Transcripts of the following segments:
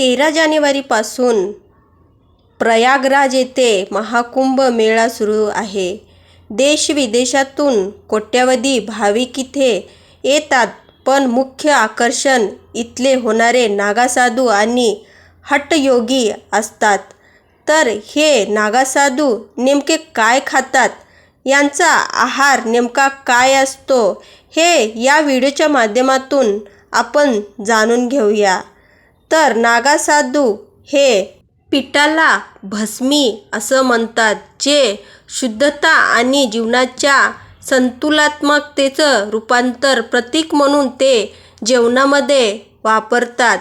तेरा जानेवारीपासून प्रयागराज येथे महाकुंभ मेळा सुरू आहे. देशविदेशातून कोट्यवधी भाविक इथे येतात पण मुख्य आकर्षण इथले होणारे नागासाधू आणि हटयोगी असतात. तर हे नागासाधू नेमके काय खातात? यांचा आहार नेमका काय असतो? हे या व्हिडिओच्या माध्यमातून आपण जाणून घेऊया. तर नागासाधू हे पिठाला भस्मी असं म्हणतात जे शुद्धता आणि जीवनाच्या संतुलात्मकतेचं रूपांतर प्रतीक म्हणून ते जेवणामध्ये वापरतात.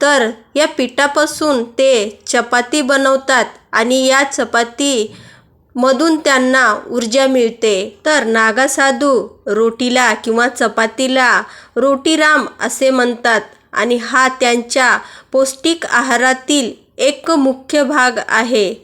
तर या पिठापासून ते चपाती बनवतात आणि या चपातीमधून त्यांना ऊर्जा मिळते. तर नागासाधू रोटीला किंवा चपातीला रोटीराम असे म्हणतात. आणि हा त्यांच्या पौष्टिक आहारातील एक मुख्य भाग आहे.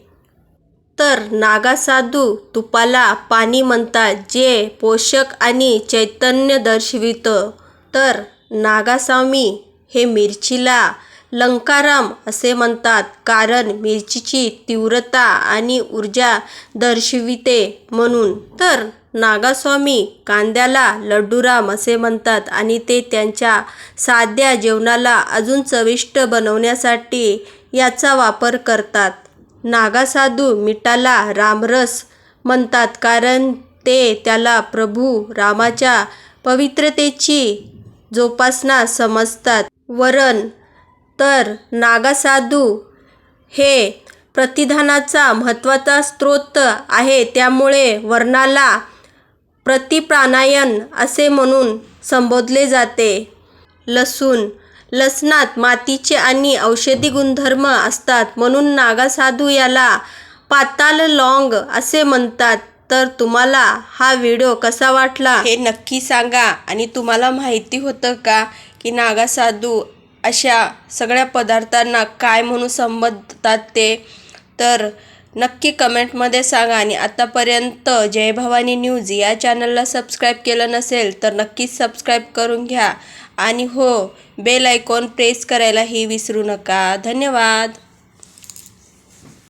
तर नागासाधू तुपाला पाणी म्हणतात जे पोषक आणि चैतन्य दर्शवितं. तर नागासामी हे मिरचीला लंकाराम असे म्हणतात कारण मिरचीची तीव्रता आणि ऊर्जा दर्शविते म्हणून. तर नागास्वामी कांद्याला लड्डूराम असे म्हणतात आणि ते त्यांच्या साध्या जेवणाला अजून चविष्ट बनवण्यासाठी याचा वापर करतात. नागासाधू मिठाला रामरस म्हणतात कारण ते त्याला प्रभू रामाच्या पवित्रतेची जोपासना समजतात. वरण तर नागासाधू हे प्रतिधानाचा महत्त्वाचा स्रोत आहे त्यामुळे वर्णाला प्रतिप्राणायन असे म्हणून संबोधले जाते. लसूण लसणात मातीचे आणि औषधी गुणधर्म असतात म्हणून नागासाधू याला पाताल लॉंग असे म्हणतात. तर तुम्हाला हा व्हिडिओ कसा वाटला हे नक्की सांगा आणि तुम्हाला माहिती होतं का की नागासाधू अशा सगळ्या पदार्थांना काय म्हणून संबोधतात ते? तर नक्की कमेंटमध्ये सांगा. आणि आत्तापर्यंत जय भवानी न्यूज या चॅनलला सबस्क्राईब केलं नसेल तर नक्कीच सबस्क्राईब करून घ्या. आणि हो बेल आयकॉन प्रेस करायलाही विसरू नका. धन्यवाद.